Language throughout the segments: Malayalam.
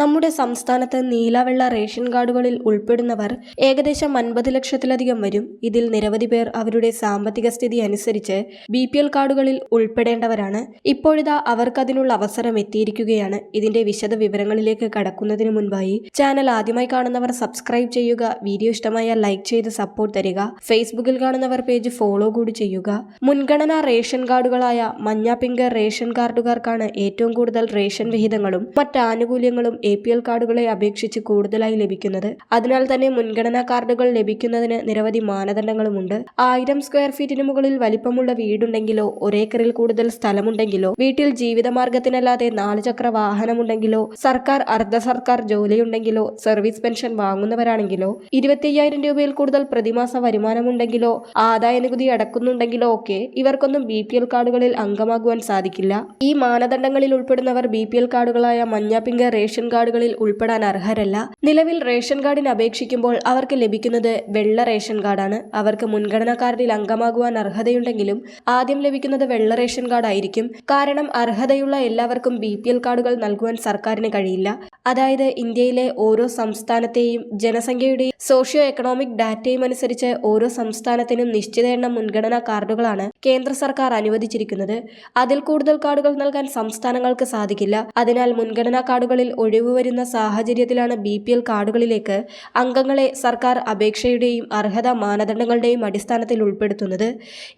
നമ്മുടെ സംസ്ഥാനത്ത് നീലവെള്ള റേഷൻ കാർഡുകളിൽ ഉൾപ്പെടുന്നവർ ഏകദേശം അൻപത് ലക്ഷത്തിലധികം വരും. ഇതിൽ നിരവധി പേർ അവരുടെ സാമ്പത്തിക സ്ഥിതി അനുസരിച്ച് ബി പി എൽ കാർഡുകളിൽ ഉൾപ്പെടേണ്ടവരാണ്. ഇപ്പോഴിതാ അവർക്കതിനുള്ള അവസരം എത്തിയിരിക്കുകയാണ്. ഇതിന്റെ വിശദ വിവരങ്ങളിലേക്ക് കടക്കുന്നതിന് മുൻപായി ചാനൽ ആദ്യമായി കാണുന്നവർ സബ്സ്ക്രൈബ് ചെയ്യുക. വീഡിയോ ഇഷ്ടമായ ലൈക്ക് ചെയ്ത് സപ്പോർട്ട് തരിക. ഫേസ്ബുക്കിൽ കാണുന്നവർ പേജ് ഫോളോ കൂടി ചെയ്യുക. മുൻഗണനാ റേഷൻ കാർഡുകളായ മഞ്ഞ പിങ്ക് റേഷൻ കാർഡുകാർക്കാണ് ഏറ്റവും കൂടുതൽ റേഷൻ വിഹിതങ്ങളും മറ്റ് ആനുകൂല്യങ്ങളും എ പി എൽ കാർഡുകളെ അപേക്ഷിച്ച് കൂടുതലായി ലഭിക്കുന്നത്. അതിനാൽ തന്നെ മുൻഗണനാ കാർഡുകൾ ലഭിക്കുന്നതിന് നിരവധി മാനദണ്ഡങ്ങളുമുണ്ട്. ആയിരം സ്ക്വയർ ഫീറ്റിന് മുകളിൽ വലിപ്പമുള്ള വീടുണ്ടെങ്കിലോ ഒരേക്കറിൽ കൂടുതൽ സ്ഥലമുണ്ടെങ്കിലോ വീട്ടിൽ ജീവിതമാർഗത്തിനല്ലാതെ നാലുചക്ര വാഹനമുണ്ടെങ്കിലോ സർക്കാർ അർദ്ധ സർക്കാർ ജോലിയുണ്ടെങ്കിലോ സർവീസ് പെൻഷൻ വാങ്ങുന്നവരാണെങ്കിലോ ഇരുപത്തിയ്യായിരം രൂപയിൽ കൂടുതൽ പ്രതിമാസ വരുമാനമുണ്ടെങ്കിലോ ആദായ നികുതി അടക്കുന്നുണ്ടെങ്കിലോ ഒക്കെ ഇവർക്കൊന്നും ബി പി എൽ കാർഡുകളിൽ അംഗമാകുവാൻ സാധിക്കില്ല. ഈ മാനദണ്ഡങ്ങളിൽ ഉൾപ്പെടുന്നവർ ബി പി എൽ കാർഡുകളായ മഞ്ഞ പിങ്ക് റേഷൻ കാർഡുകളിൽ ഉൾപ്പെടാൻ അർഹരല്ല. നിലവിൽ റേഷൻ കാർഡിന് അപേക്ഷിക്കുമ്പോൾ അവർക്ക് ലഭിക്കുന്നത് വെള്ള റേഷൻ കാർഡാണ്. അവർക്ക് മുൻഗണനാ അംഗമാകുവാൻ അർഹതയുണ്ടെങ്കിലും ആദ്യം ലഭിക്കുന്നത് വെള്ള റേഷൻ കാർഡായിരിക്കും. കാരണം അർഹതയുള്ള എല്ലാവർക്കും ബി കാർഡുകൾ നൽകുവാൻ സർക്കാരിന് കഴിയില്ല. അതായത് ഇന്ത്യയിലെ ഓരോ സംസ്ഥാനത്തെയും ജനസംഖ്യയുടെയും സോഷ്യോ എക്കണോമിക് ഡാറ്റയും അനുസരിച്ച് ഓരോ സംസ്ഥാനത്തിനും നിശ്ചിത എണ്ണം മുൻഗണനാ കാർഡുകളാണ് കേന്ദ്ര സർക്കാർ അനുവദിച്ചിരിക്കുന്നത്. അതിൽ കൂടുതൽ കാർഡുകൾ നൽകാൻ സംസ്ഥാനങ്ങൾക്ക് സാധിക്കില്ല. അതിനാൽ മുൻഗണനാ കാർഡുകളിൽ ഒഴിവ് വരുന്ന സാഹചര്യത്തിലാണ് ബി പി എൽ കാർഡുകളിലേക്ക് അംഗങ്ങളെ സർക്കാർ അപേക്ഷയുടെയും അർഹതാ മാനദണ്ഡങ്ങളുടെയും അടിസ്ഥാനത്തിൽ ഉൾപ്പെടുത്തുന്നത്.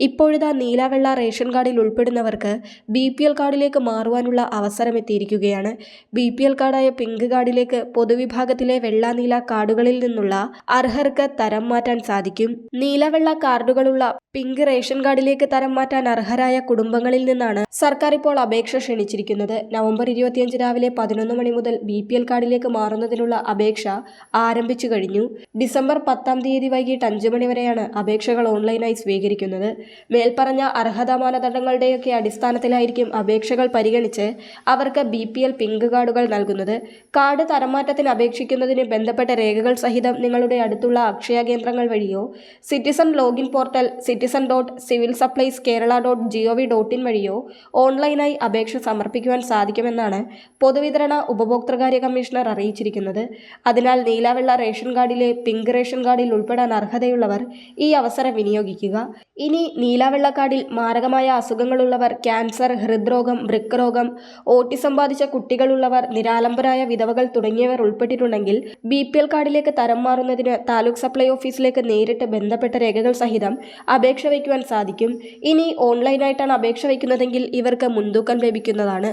ഇപ്പോഴിതാ നീലവെള്ള റേഷൻ കാർഡിൽ ഉൾപ്പെടുന്നവർക്ക് ബി പി എൽ കാർഡിലേക്ക് മാറുവാനുള്ള അവസരം എത്തിയിരിക്കുകയാണ് ബി പി എൽ കാർഡായ പിങ്ക് കാർഡിലേക്ക് പൊതുവിഭാഗത്തിലെ വെള്ള നീല കാർഡുകളിൽ നിന്നുള്ള അർഹർക്ക് തരം മാറ്റാൻ സാധിക്കും. നീലവെള്ള കാർഡുകളുള്ള പിങ്ക് റേഷൻ കാർഡിലേക്ക് തരം മാറ്റാൻ അർഹരായ കുടുംബങ്ങളിൽ നിന്നാണ് സർക്കാർ ഇപ്പോൾ അപേക്ഷ ക്ഷണിച്ചിരിക്കുന്നത്. നവംബർ ഇരുപത്തിയഞ്ച് രാവിലെ പതിനൊന്ന് മണി മുതൽ ബി പി എൽ കാർഡിലേക്ക് മാറുന്നതിനുള്ള അപേക്ഷ ആരംഭിച്ചു കഴിഞ്ഞു. ഡിസംബർ പത്താം തീയതി വൈകിട്ട് അഞ്ച് മണി വരെയാണ് അപേക്ഷകൾ ഓൺലൈനായി സ്വീകരിക്കുന്നത്. മേൽപ്പറഞ്ഞ അർഹതാ മാനദണ്ഡങ്ങളുടെയൊക്കെ അടിസ്ഥാനത്തിലായിരിക്കും അപേക്ഷകൾ പരിഗണിച്ച് അവർക്ക് ബി പി എൽ പിങ്ക് കാർഡുകൾ നൽകുന്നത്. കാർഡ് തരംമാറ്റത്തിന് അപേക്ഷിക്കുന്നതിന് ബന്ധപ്പെട്ട രേഖകൾ സഹിതം നിങ്ങളുടെ അടുത്തുള്ള അക്ഷയ കേന്ദ്രങ്ങൾ വഴിയോ citizen login portal citizen dot civil supplies Kerala dot G O V dot in വഴിയോ ഓൺലൈനായി അപേക്ഷ സമർപ്പിക്കുവാൻ സാധിക്കുമെന്നാണ് പൊതുവിതരണ ഉപഭോക്തൃകാര്യ കമ്മീഷണർ അറിയിച്ചിരിക്കുന്നത്. അതിനാൽ നീലവെള്ള റേഷൻ കാർഡിലെ പിങ്ക് റേഷൻ കാർഡിൽ ഉൾപ്പെടാൻ അർഹതയുള്ളവർ ഈ അവസരം വിനിയോഗിക്കുക. ഇനി നീലവെള്ള കാർഡിൽ മാരകമായ അസുഖങ്ങളുള്ളവർ ക്യാൻസർ ഹൃദ്രോഗം വൃക്ക് രോഗം ഓട്ടിസം ബാധിച്ച കുട്ടികളുള്ളവർ നിരാലംബരായ വിധവകൾ തുടങ്ങിയവർ ഉൾപ്പെട്ടിട്ടുണ്ടെങ്കിൽ ബി പി എൽ കാർഡിലേക്ക് തരം മാറുന്നതിന് താലൂക്ക് സപ്ലൈ ഓഫീസിലേക്ക് നേരിട്ട് ബന്ധപ്പെട്ട രേഖകൾ സഹിതം അപേക്ഷ വയ്ക്കുവാൻ സാധിക്കും. ഇനി ഓൺലൈനായിട്ടാണ് അപേക്ഷ വയ്ക്കുന്നതെങ്കിൽ ഇവർക്ക് മുൻതൂക്കം ലഭിക്കുന്നതാണ്.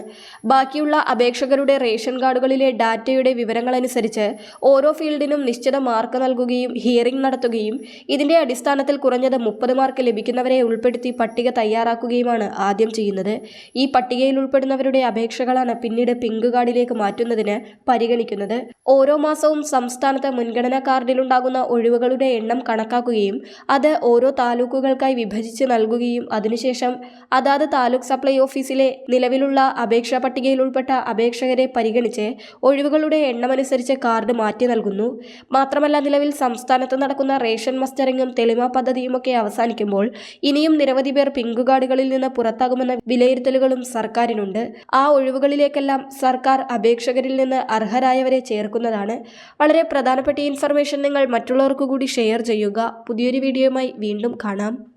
ബാക്കിയുള്ള അപേക്ഷകരുടെ റേഷൻ കാർഡുകളിലെ ഡാറ്റയുടെ വിവരങ്ങളനുസരിച്ച് ഓരോ ഫീൽഡിനും നിശ്ചിത മാർക്ക് നൽകുകയും ഹിയറിംഗ് നടത്തുകയും ഇതിന്റെ അടിസ്ഥാനത്തിൽ കുറഞ്ഞത് മുപ്പത് മാർക്ക് ലഭിക്കുന്നവരെ ഉൾപ്പെടുത്തി പട്ടിക തയ്യാറാക്കുകയുമാണ് ആദ്യം ചെയ്യുന്നത്. ഈ പട്ടികയിൽ ഉൾപ്പെടുന്നവരുടെ അപേക്ഷകളാണ് പിന്നീട് പിങ്ക് കാർഡിലേക്ക് മാറ്റുന്നതിന് പരിഗണിക്കുന്നത്. ഓരോ മാസവും സംസ്ഥാനത്ത് മുൻഗണനാ കാർഡിലുണ്ടാകുന്ന ഒഴിവുകളുടെ എണ്ണം കണക്കാക്കുകയും അത് ഓരോ താലൂക്കുകൾക്കായി വിഭജിച്ച് നൽകുകയും അതിനുശേഷം അതാത് താലൂക്ക് സപ്ലൈ ഓഫീസിലെ നിലവിലുള്ള അപേക്ഷാ പട്ടികയിൽ ഉൾപ്പെട്ട അപേക്ഷകരെ പരിഗണിച്ച് ഒഴിവുകളുടെ എണ്ണമനുസരിച്ച് കാർഡ് മാറ്റി നൽകുന്നു. മാത്രമല്ല നിലവിൽ സംസ്ഥാനത്ത് നടക്കുന്ന റേഷൻ മസ്റ്ററിങ്ങും തെളിമ പദ്ധതിയുമൊക്കെ അവസാനിക്കുമ്പോൾ ഇനിയും നിരവധി പേർ പിങ്ക് കാർഡുകളിൽ നിന്ന് പുറത്താകുമെന്ന വിലയിരുത്തലുകളും സർക്കാരിനുണ്ട്. ആ ഒഴിവുകളിലേക്കെല്ലാം സർക്കാർ അപേക്ഷകരിൽ നിന്ന് അർഹരായവരെ ചേർക്കുന്നതാണ്. വളരെ പ്രധാനപ്പെട്ട ഇൻഫർമേഷൻ നിങ്ങൾ മറ്റുള്ളവർക്ക് കൂടി ഷെയർ ചെയ്യുക. പുതിയൊരു വീഡിയോയുമായി വീണ്ടും കാണാം.